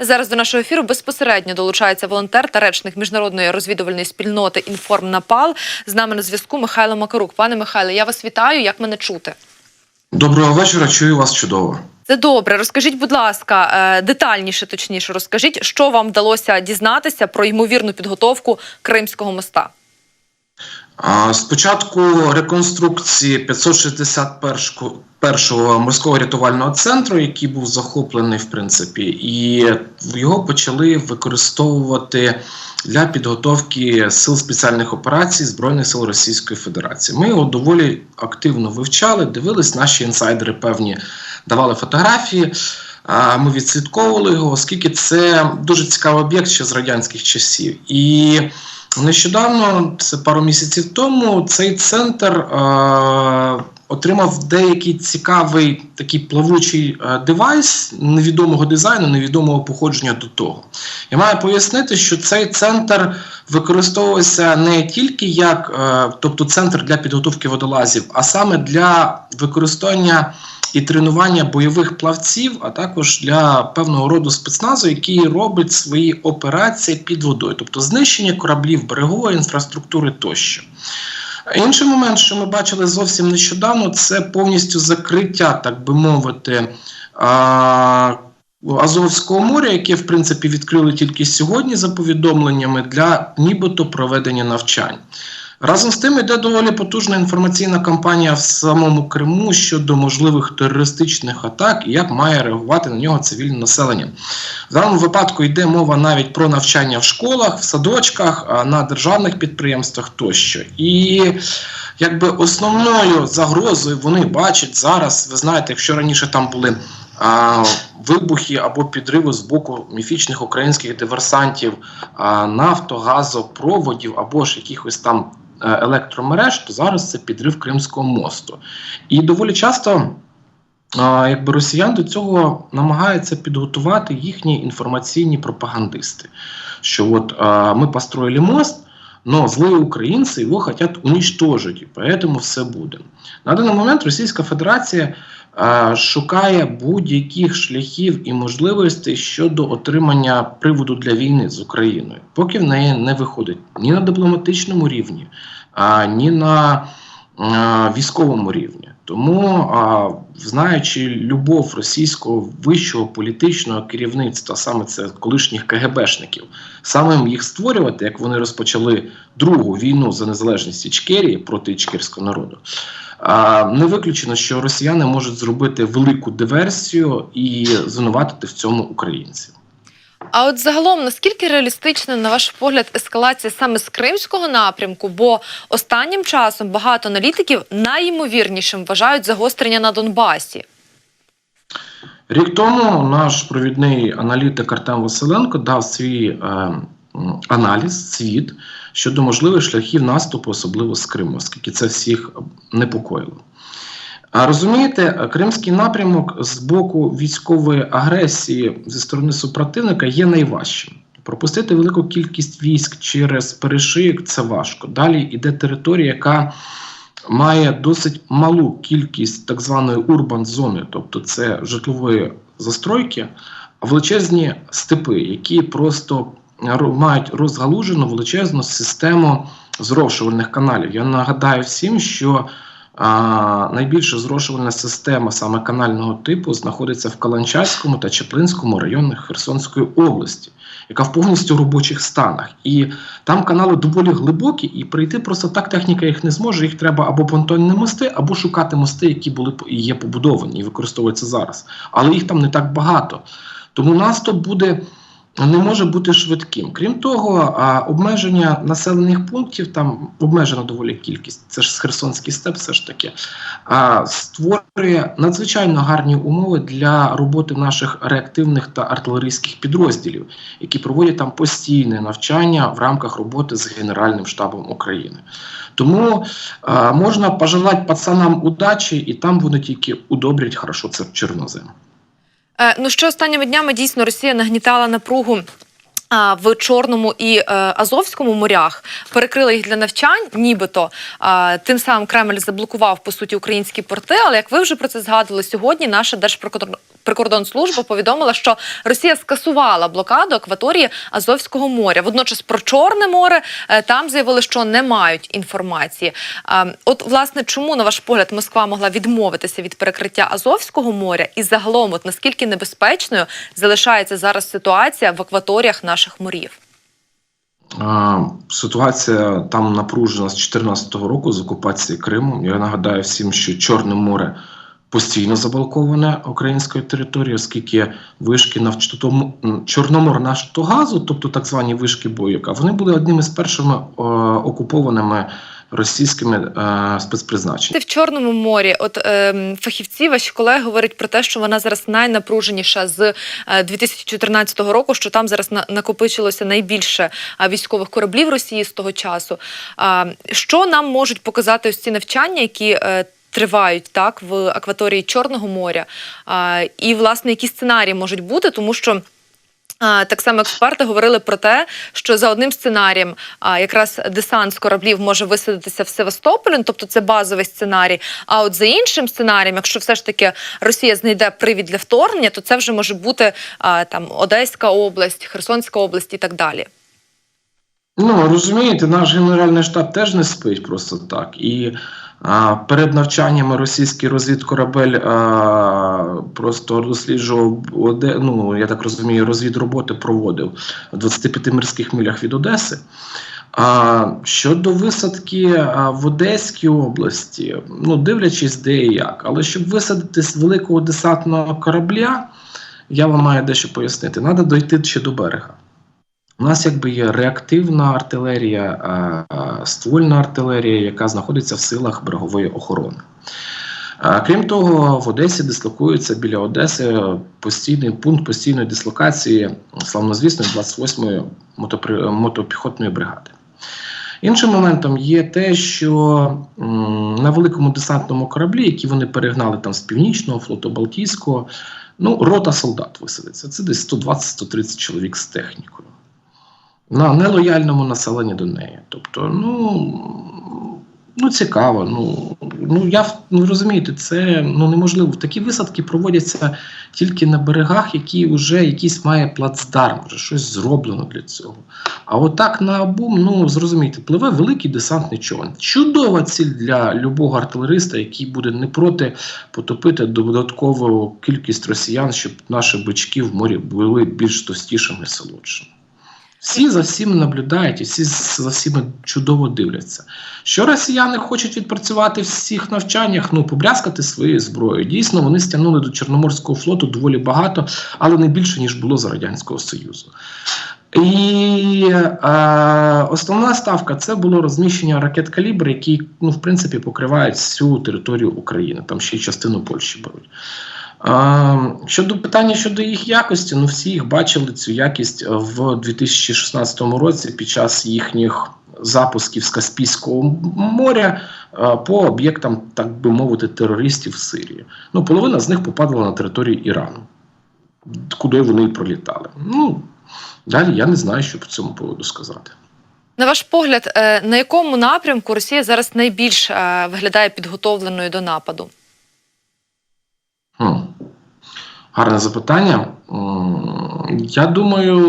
Зараз до нашого ефіру безпосередньо долучається волонтер та речник міжнародної розвідувальної спільноти «Інформнапал». З нами на зв'язку Михайло Макарук. Пане Михайле, я вас вітаю. Як мене чути? Доброго вечора, чую вас чудово. Це добре. Розкажіть, будь ласка, е, детальніше, точніше, розкажіть, що вам вдалося дізнатися про ймовірну підготовку Кримського моста. Спочатку реконструкції 561-го морського рятувального центру, який був захоплений, в принципі, і його почали використовувати для підготовки сил спеціальних операцій Збройних сил Російської Федерації. Ми його доволі активно вивчали, дивились, наші інсайдери певні давали фотографії. Ми відслідковували його, оскільки це дуже цікавий об'єкт ще з радянських часів. І Нещодавно, це пару місяців тому, цей центр е, отримав деякий цікавий такий плавучий е, девайс невідомого дизайну, невідомого походження до того. Я маю пояснити, що цей центр використовувався не тільки як, е, тобто центр для підготовки водолазів, а саме для використання і тренування бойових плавців, а також для певного роду спецназу, який робить свої операції під водою, тобто знищення кораблів, берегової інфраструктури тощо. Інший момент, що ми бачили зовсім нещодавно, це повністю закриття, так би мовити, Азовського моря, яке в принципі відкрили тільки сьогодні за повідомленнями для нібито проведення навчань. Разом з тим йде доволі потужна інформаційна кампанія в самому Криму щодо можливих терористичних атак і як має реагувати на нього цивільне населення. В даному випадку йде мова навіть про навчання в школах, в садочках, на державних підприємствах тощо. І якби основною загрозою вони бачать зараз, ви знаєте, якщо раніше там були. А, вибухи або підриви з боку міфічних українських диверсантів, а, нафто, газопроводів або ж якихось там електромереж, то зараз це підрив Кримського мосту. І доволі часто якби росіян до цього намагаються підготувати їхні інформаційні пропагандисти. Що от ми построїли мост. Но злые украинцы его хотят уничтожить, и поэтому все буде. На даний момент Російська Федерація е, шукає будь-яких шляхів і можливостей щодо отримання приводу для війни з Україною, поки в неї не виходить ні на дипломатичному рівні, а, ні на е, військовому рівні. Тому, знаючи любов російського вищого політичного керівництва, саме це колишніх КГБшників, самим їх створювати, як вони розпочали другу війну за незалежність Ічкерії проти ічкерського народу. Не виключено, що росіяни можуть зробити велику диверсію і звинуватити в цьому українців. А от загалом, наскільки реалістична, на ваш погляд, ескалація саме з кримського напрямку? Бо останнім часом багато аналітиків найімовірнішим вважають загострення на Донбасі. Рік тому наш провідний аналітик Артем Василенко дав свій е, аналіз, світ щодо можливих шляхів наступу, особливо з Криму, оскільки це всіх непокоїло. А розумієте, кримський напрямок з боку військової агресії зі сторони супротивника є найважчим. Пропустити велику кількість військ через перешийок це важко. Далі йде територія, яка має досить малу кількість так званої урбан зони, тобто це житлової застройки, а величезні степи, які просто мають розгалужену величезну систему зрошувальних каналів. Я нагадаю всім, що а, найбільша зрошувальна система саме канального типу знаходиться в Каланчаському та Чеплинському районах Херсонської області, яка в повністю робочих станах. І там канали доволі глибокі, і прийти просто так техніка їх не зможе. Їх треба або понтонні мости, або шукати мости, які були і є побудовані і використовуються зараз. Але їх там не так багато. Тому наступ буде. Не може бути швидким. Крім того, обмеження населених пунктів там обмежена доволі кількість. Це ж Херсонський степ, все ж таки створює надзвичайно гарні умови для роботи наших реактивних та артилерійських підрозділів, які проводять там постійне навчання в рамках роботи з Генеральним штабом України. Тому можна пожелати пацанам удачі, і там вони тільки удобрять хорошо це в чорнозем. Е, ну що останніми днями дійсно Росія нагнітала напругу. В Чорному і е, Азовському морях перекрили їх для навчань, нібито е, тим самим Кремль заблокував по суті українські порти. Але як ви вже про це згадували сьогодні, наша Держприкордон- Прикордонслужба повідомила, що Росія скасувала блокаду акваторії Азовського моря. Водночас про Чорне море е, там заявили, що не мають інформації. От, власне, чому на ваш погляд Москва могла відмовитися від перекриття Азовського моря, і загалом, от наскільки небезпечною залишається зараз ситуація в акваторіях наших морів? Ситуація там напружена з 2014 року з окупації Криму. Я нагадаю всім, що Чорне море постійно заблоковане українською територією, оскільки вишки Нафтому- м, Чорноморнафтогазу, тобто так звані вишки Бойка, вони були одними з першими е, окупованими російськими е, спецпризначеннями. В Чорному морі, от е, фахівці, ваші колеги говорять про те, що вона зараз найнапруженіша з е, 2014 року, що там зараз на, накопичилося найбільше е, військових кораблів Росії з того часу. А, що нам можуть показати ось ці навчання, які е, тривають так в акваторії Чорного моря? І, власне, які сценарії можуть бути, тому що. Так само експерти говорили про те, що за одним сценарієм якраз десант з кораблів може висадитися в Севастополі, ну, тобто це базовий сценарій. А от за іншим сценарієм, якщо все ж таки Росія знайде привід для вторгнення, то це вже може бути там Одеська область, Херсонська область і так далі. Ну, розумієте, наш Генеральний штаб теж не спить просто так. І перед навчаннями російський розвідкорабель просто досліджував, ну, я так розумію, розвідроботи проводив в 25 морських милях від Одеси. А, щодо висадки в Одеській області, ну, дивлячись де і як, але щоб висадити з великого десантного корабля, я вам маю дещо пояснити, треба дойти ще до берега. У нас якби є реактивна артилерія, ствольна артилерія, яка знаходиться в силах берегової охорони. Крім того, в Одесі дислокується біля Одеси постійний пункт постійної дислокації славнозвісної 28-ї мотопіхотної бригади. Іншим моментом є те, що на великому десантному кораблі, які вони перегнали там з північного флоту Балтійського, ну, рота солдат висадиться. Це десь 120-130 чоловік з технікою на нелояльному населенні до неї. Тобто, ну, ну цікаво. Ну, ну я ну, розумієте, це ну, неможливо. Такі висадки проводяться тільки на берегах, які вже якийсь має плацдарм, вже щось зроблено для цього. А отак на обум, ну зрозумійте, пливе великий десантний човен. Чудова ціль для любого артилериста, який буде не проти потопити додаткову кількість росіян, щоб наші бички в морі були більш товстішими і солодшими. Всі за всім наблюдають і всі за всіми чудово дивляться. Що росіяни хочуть відпрацювати в всіх навчаннях, ну побрязкати своєю зброєю. Дійсно, вони стягнули до Чорноморського флоту доволі багато, але не більше, ніж було за Радянського Союзу. І е, основна ставка це було розміщення ракет калібр, які ну, в принципі покривають всю територію України, там ще й частину Польщі беруть. Е, щодо питання щодо їх якості, ну всі їх бачили цю якість в 2016 році під час їхніх запусків з Каспійського моря е, по об'єктам, так би мовити, терористів в Сирії. Ну, половина з них попадала на територію Ірану, куди вони пролітали. Ну, далі я не знаю, що по цьому поводу сказати. На ваш погляд, е, на якому напрямку Росія зараз найбільш е, виглядає підготовленою до нападу? Гарне запитання. Я думаю,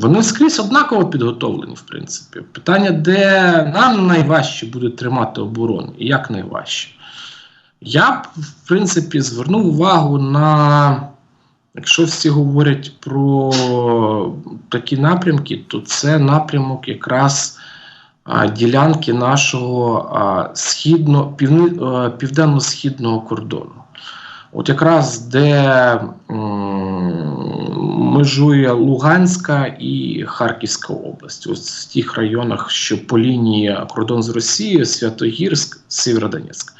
вони скрізь однаково підготовлені, в принципі. Питання, де нам найважче буде тримати оборону і як найважче. Я б, в принципі, звернув увагу на, якщо всі говорять про такі напрямки, то це напрямок якраз ділянки нашого східно, а, південно-східного кордону. От якраз де межує Луганська і Харківська область, ось в тих районах, що по лінії кордон з Росією, Святогірськ, Сєвєродонецьк,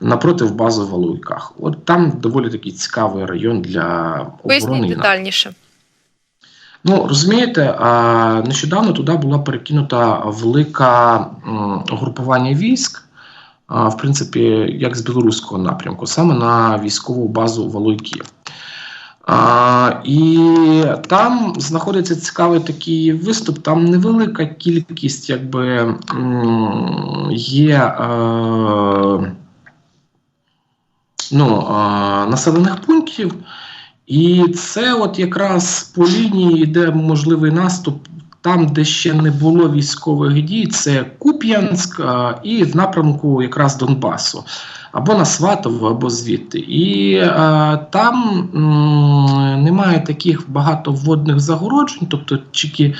напроти бази в Валуйках. От там доволі такий цікавий район для оборони. Поясніть детальніше. Ну, розумієте, нещодавно туди була перекинута велика м, угрупування військ, в принципі, як з білоруського напрямку, саме на військову базу Валуйки. А, і там знаходиться цікавий такий виступ. Там невелика кількість, якби є. Е, ну, е, населених пунктів. І це от якраз по лінії йде можливий наступ там, де ще не було військових дій, це Куп'янськ і в напрямку якраз Донбасу, або на Сватово, або звідти. І е, там м, немає таких багато водних загороджень, тобто тільки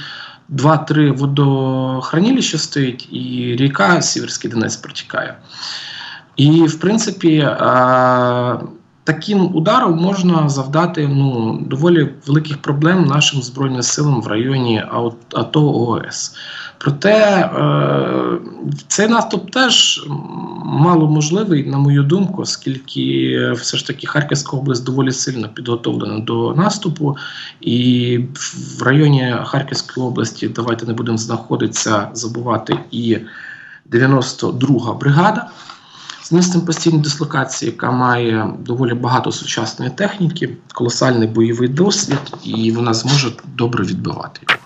два-три водохранилища стоїть, і ріка Сіверський Донець протікає. І, в принципі, е, таким ударом можна завдати ну, доволі великих проблем нашим Збройним силам в районі АТО ООС. Проте е, цей наступ теж мало можливий, на мою думку, оскільки все ж таки Харківська область доволі сильно підготовлена до наступу, і в районі Харківської області давайте не будемо знаходитися, забувати і 92-га бригада з місцем постійної дислокації, яка має доволі багато сучасної техніки, колосальний бойовий досвід, і вона зможе добре відбивати його.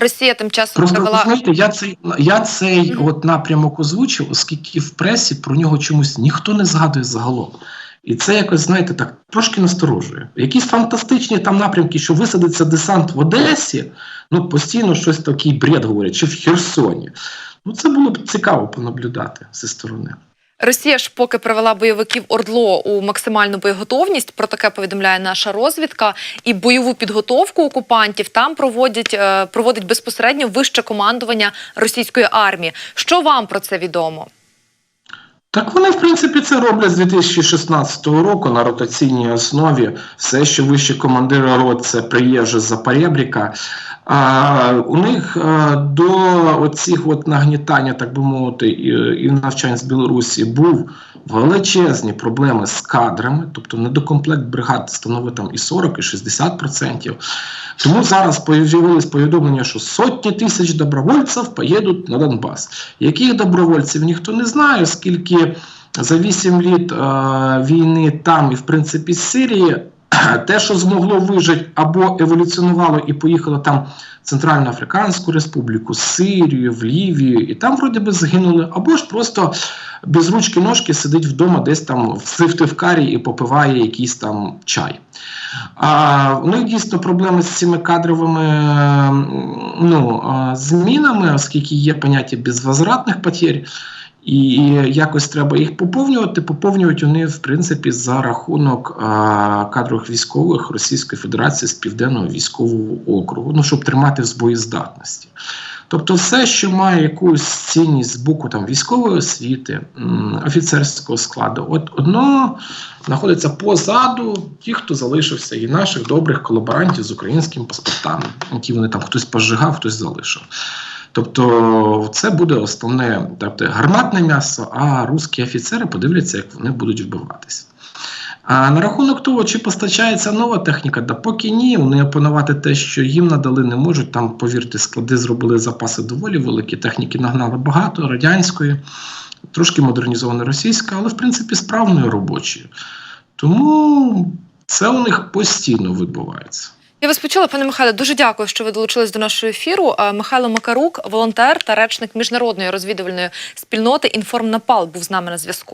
Росія тим часом Просто ви провела знаєте, я цей я цей Мгм. от напрямок озвучив, оскільки в пресі про нього чомусь ніхто не згадує загалом. І це якось, знаєте, так трошки насторожує. Якісь фантастичні там напрямки, що висадиться десант в Одесі, ну постійно щось такий бред говорять, чи в Херсоні. Ну це було б цікаво понаблюдати зі сторони. Росія ж поки привела бойовиків ОРДЛО у максимальну боєготовність. Про таке повідомляє наша розвідка. І бойову підготовку окупантів там проводять е, проводить безпосередньо вище командування російської армії. Що вам про це відомо? Так вони, в принципі, це роблять з 2016 року на ротаційній основі. Все, що вище командира рот, це приїжджа за поребріка. А, у них а, до оцих от нагнітання, так би мовити, і, і навчань з Білорусі був величезні проблеми з кадрами, тобто недокомплект бригад становить там і 40, і 60%. Тому зараз з'явились повідомлення, що сотні тисяч добровольців поїдуть на Донбас. Яких добровольців ніхто не знає, за 8 літ е, війни там і в принципі з Сирії. Те, що змогло вижити або еволюціонувало і поїхало там в Центральноафриканську Республіку, Сирію, в Лівію, і там вроді би згинули, або ж просто без ручки ножки сидить вдома, десь там в сивтивкарі і попиває якийсь там чай. А у них дійсно проблеми з цими кадровими ну, змінами, оскільки є поняття безвозвратних потерь. І якось треба їх поповнювати. Поповнюють вони, в принципі, за рахунок кадрових військових Російської Федерації з Південного військового округу, ну, щоб тримати в боєздатності. Тобто, все, що має якусь цінність з боку там, військової освіти, офіцерського складу, от одно знаходиться позаду ті, хто залишився, і наших добрих колаборантів з українськими паспортами, які вони там хтось пожигав, хтось залишив. Тобто це буде основне тобто, гарматне м'ясо, а русські офіцери подивляться, як вони будуть вбиватися. А на рахунок того, чи постачається нова техніка, да поки ні, вони опанувати те, що їм надали, не можуть. Там, повірте, склади зробили запаси доволі великі. Техніки нагнали багато, радянської, трошки модернізована російська, але в принципі справною робочою. Тому це у них постійно відбувається. Я вас почула, пане Михайло. Дуже дякую, що ви долучились до нашого ефіру. Михайло Макарук, волонтер та речник міжнародної розвідувальної спільноти Інформнапал, був з нами на зв'язку.